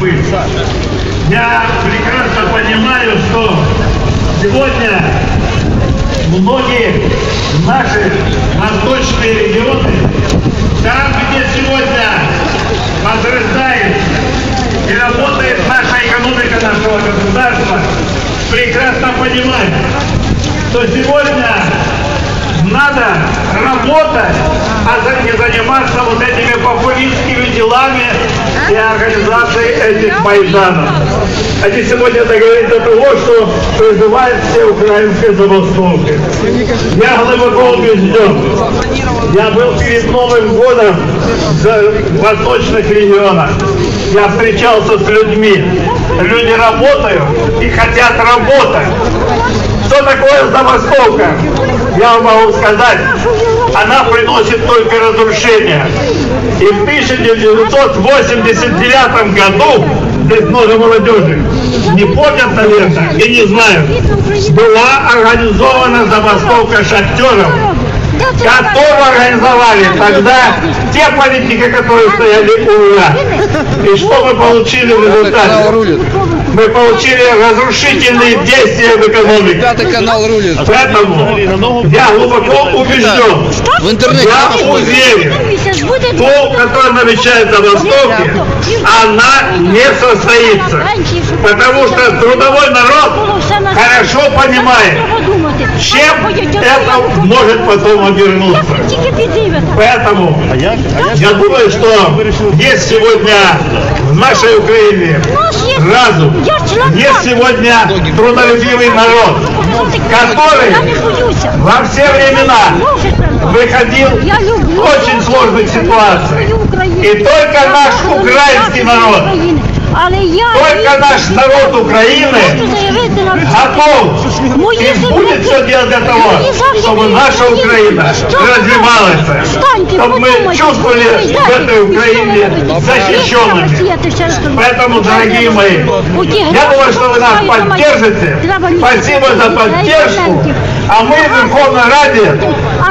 быть. Я прекрасно понимаю, что сегодня многие наши восточные регионы, там, где сегодня возрастает и работает наша экономика нашего государства, прекрасно понимают, что сегодня надо работать, а не заниматься вот этими популистскими делами и организацией этих майданов. Они сегодня договорились до того, что призывают все украинские забастовки. Я глубоко убежден. Я был перед Новым годом в восточных регионах. Я встречался с людьми. Люди работают и хотят работать. Что такое забастовка? Я вам могу сказать, она приносит только разрушение. И в 1989 году, здесь много молодежи, не помнят, наверное, и не знают, была организована забастовка шахтеров, которую организовали тогда те политики, которые стояли у руля. И что мы получили в результате? Мы получили разрушительные действия в экономике. Пятый канал рулит. Поэтому я глубоко убежден, В интернете. я уверен, ту, которая намечает забастовки, она не состоится. Потому что трудовой народ хорошо понимает, чем это может потом обернуться. Поэтому я? думаю, что есть сегодня в нашей Украине разум, есть сегодня трудолюбивый народ, который во все времена выходил в очень сложных ситуациях. И только наш украинский народ, только наш народ Украины готов и будет все делать для того, чтобы наша Украина развивалась, чтобы мы чувствовали в этой Украине защищенными. Поэтому, дорогие мои, я думаю, что вы нас поддержите. Спасибо за поддержку. А мы в Верховной Раде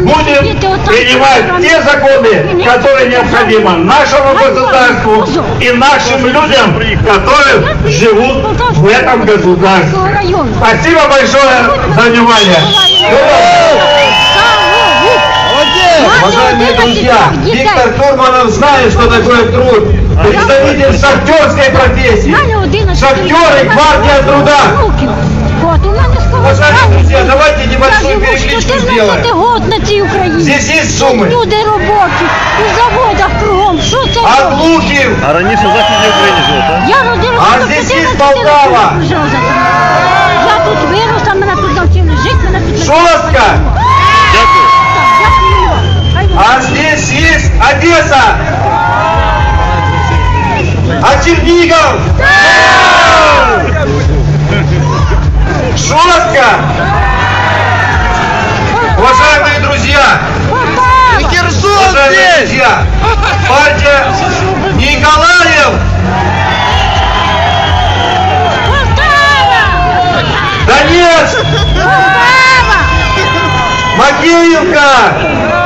будем принимать те законы, которые необходимы нашему государству и нашим людям, которые живут в этом государстве. Спасибо большое за внимание. Уважаемые друзья, Виктор Турманов знает, что такое труд. Представитель шахтерской профессии. Шахтеры, гвардия труда. Перекличку ти год на цій Україні. Здесь есть суммы. Люди робочі, у заводах кругом. Що це? А? Луків, А раніше в Західній Україні жив, так? Я родилася А зі здесь 15 Полтава. Друзья, партия Николаев, Полтава. Макеевка,